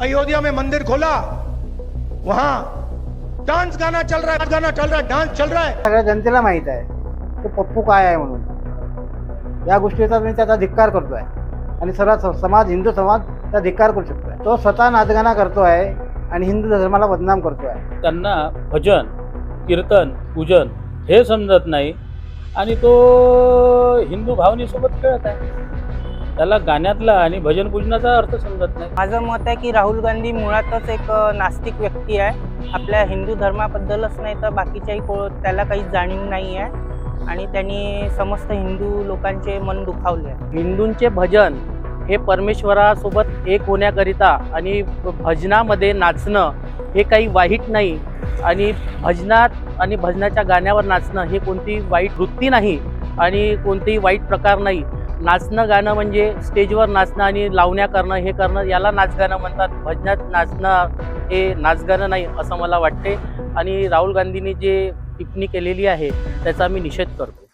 अयोध्या में मंदिर खोला। वहां डांस गाना चल रहा है गाना चल रहा है डांस चल रहा है। सगळ्या जनतेला माहीत आहे की पप्पू काय आहे म्हणून. या गोष्टीचा मी त्याचा धिक्कार करतोय. आणि सर्व स- समाज हिंदू समाज त्या धिक्कार करू शकतोय. तो स्वतः नाचगाणा करतोय आणि हिंदू धर्माला बदनाम करतोय. त्यांना भजन कीर्तन पूजन हे समजत नाही. आणि तो हिंदू भावनेसोबत खेळत आहे. त्याला गाण्यातला आणि भजन पूजनाचा अर्थ समजत नाही. माझं मत आहे की राहुल गांधी मुळातच एक नास्तिक व्यक्ती आहे. आपल्या हिंदू धर्माबद्दलच नाही तर बाकीच्याही को त्याला काही जाणीव नाही आहे. आणि त्यांनी समस्त हिंदू लोकांचे मन दुखावले आहे. हिंदूंचे भजन हे परमेश्वरासोबत एक होण्याकरिता आणि भजनामध्ये नाचणं हे काही वाईट नाही. आणि भजनात आणि भजनाच्या गाण्यावर नाचणं हे कोणती वाईट वृत्ती नाही आणि कोणतेही वाईट प्रकार नाही. नाचणं गाणं म्हणजे स्टेजवर नाचणं आणि लावण्या करणं हे करणं याला नाचगाणं म्हणतात. भजनात नाचणं हे नाचगाणं नाही असं मला वाटते. आणि राहुल गांधींनी जे टिप्पणी केलेली आहे त्याचा मी निषेध करतो.